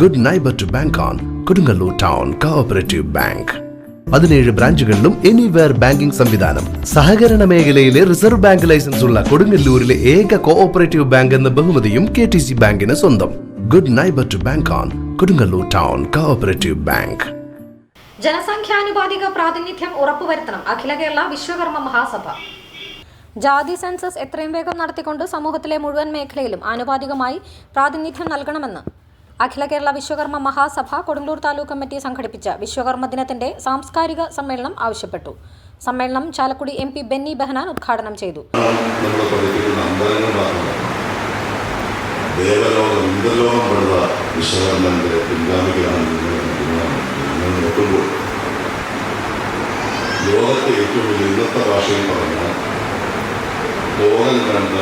Good neighbour to bank on Kodungallur town cooperative bank പതിനേഴ് ബ്രാഞ്ചുകളിലും anywhere banking സംവിധാനം. സഹകരണ മേഖലയിലെ റിസർവ് ബാങ്ക് ലൈസൻസ് ഉള്ള കൊടുങ്ങല്ലൂരിലെ ഏക കോഓപ്പറേറ്റീവ് ബാങ്ക് എന്ന ബഹുമതിയും കെ ടി സി ബാങ്കിന് സ്വന്തം. Good neighbour to bank on Kodungallur town cooperative bank ജനസംഖ്യാനുപാതിക പ്രാതിനിധ്യം ഉറപ്പുവരുത്തണം. അഖില കേരള വിശ്വകർമ്മ മഹാസഭ. ജാതി സെൻസസ് എത്രയും വേഗം നടത്തിക്കൊണ്ട് സമൂഹത്തിലെ മുഴുവൻ മേഖലയിലും ആനുപാതികമായി പ്രാതിനിധ്യം നൽകണമെന്ന് അഖില കേരള വിശ്വകർമ്മ മഹാസഭ കൊടുങ്ങല്ലൂർ താലൂക്ക് കമ്മിറ്റി സംഘടിപ്പിച്ച വിശ്വകർമ്മ ദിനത്തിന്റെ സാംസ്കാരിക സമ്മേളനം ആവശ്യപ്പെട്ടു. സമ്മേളനം ചാലക്കുടി എം പി ബെന്നി ബെഹനാൻ ഉദ്ഘാടനം ചെയ്തു. പിൻഗാമികളാണ് ലോകത്തെ ഏറ്റവും ഇന്നത്തെ ഭാഷയിൽ പറഞ്ഞാൽ ലോകം കണ്ട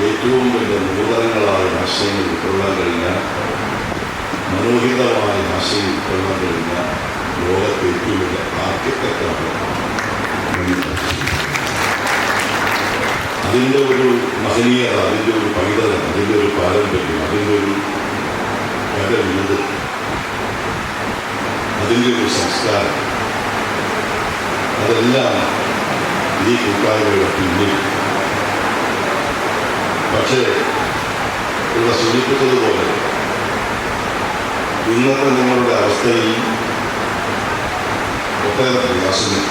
ഏറ്റവും വലിയ നൂതനങ്ങളായ ആശയങ്ങൾ ഉൾക്കൊള്ളാൻ കഴിഞ്ഞ മനോഹിതമായ ആശയം ഉൾക്കൊള്ളാൻ കഴിഞ്ഞ ലോകത്തെ ഏറ്റവും വലിയ ആർക്കിടെക്റ്റാണ് അതിന്റെ ഒരു മഹനീയത അതിന്റെ ഒരു പൈതൃകം അതിന്റെ ഒരു പാരമ്പര്യം അതിന്റെ ഒരു കരവിരുത് അതിന്റെ ഒരു സംസ്കാരം അതെല്ലാം ഈ കൂട്ടായ്മയുടെ പിന്നിൽ പക്ഷേ ഇവിടെ സൂചിപ്പിച്ചതുപോലെ ഇന്നത്തെ നിങ്ങളുടെ അവസ്ഥയിൽ ഒട്ടേറെ പ്രയാസങ്ങൾ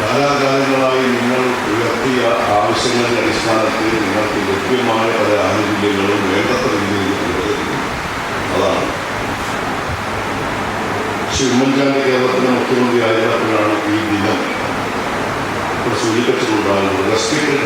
കാലാകാലങ്ങളായി നിങ്ങൾ ഉയർത്തിയ ആവശ്യങ്ങളുടെ അടിസ്ഥാനത്തിൽ നിങ്ങൾക്ക് ലഭ്യമായ പല ആനുകൂല്യങ്ങളും വേണ്ടത്ര രീതിയിൽ അതാണ്. ശ്രീ ഉമ്മൻചാണ്ടി കേരളത്തിലെ മുഖ്യമന്ത്രി ഈ ദിനം സൂചിപ്പിച്ചിട്ടുണ്ടാകുന്നത് റെസ്ട്രിക്റ്റഡ്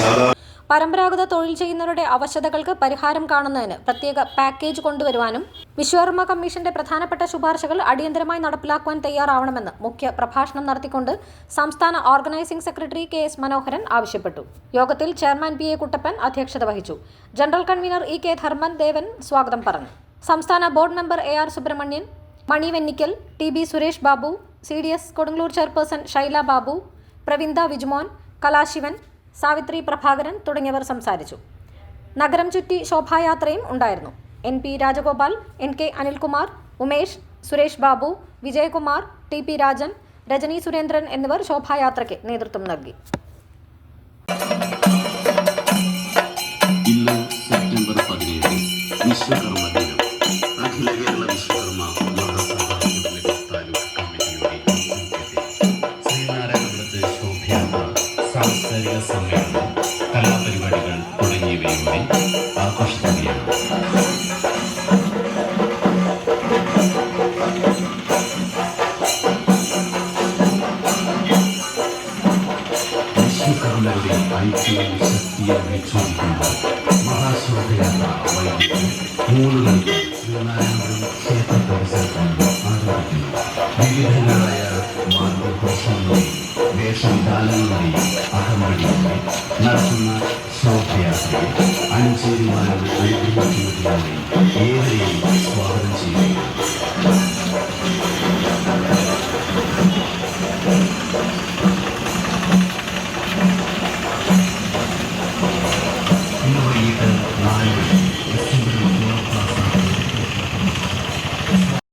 സാധാരണ പരമ്പരാഗത തൊഴിൽ ചെയ്യുന്നവരുടെ അവശതകൾക്ക് പരിഹാരം കാണുന്നതിന് പ്രത്യേക പാക്കേജ് കൊണ്ടുവരുവാനും വിശ്വകർമ്മ കമ്മീഷന്റെ പ്രധാനപ്പെട്ട ശുപാർശകൾ അടിയന്തരമായി നടപ്പിലാക്കുവാൻ തയ്യാറാവണമെന്ന് മുഖ്യ പ്രഭാഷണം നടത്തിക്കൊണ്ട് സംസ്ഥാന organising secretary K S Manoharan ആവശ്യപ്പെട്ടു. യോഗത്തിൽ ചെയർമാൻ പി എ കുട്ടപ്പൻ അധ്യക്ഷത വഹിച്ചു. General convener E K Dharman Devan സ്വാഗതം പറഞ്ഞു. സംസ്ഥാന board member A R Subramanian Mani Vennikkal T B Suresh Babu C D S Kodungallur chairperson Shaila Babu Pravinda Vijmon Kalasivan Savithri Prabhakaran തുടങ്ങിയവർ സംസാരിച്ചു. നഗരം ചുറ്റി ശോഭായാത്രയും ഉണ്ടായിരുന്നു. N P Rajagopal N K Anilkumar Umesh Suresh Babu Vijayakumar T P Rajan Rajani Surendran എന്നിവർ ശോഭായാത്രയ്ക്ക് നേതൃത്വം നൽകി. പോലീസ് ഈ വീക്ഷിക്കുന്നത് മഹാശോഭയാത്ര വൈകിട്ട് മൂന്ന് മണിക്ക് ശ്രീനാരായണപുരം ക്ഷേത്ര പരിസരത്താണ് ആരംഭിക്കുന്നത് വിവിധങ്ങളായ മാർഗഘോഷങ്ങളും വേഷവിധാനങ്ങളായി അകമടിയോടെ നടത്തുന്ന ശോഭയാത്രയെ അഞ്ചേരിമാരുടെ അനുഗ്രഹിക്കുന്നതിനായി ഏവരെയും സ്വാഗതം ചെയ്യുകയാണ്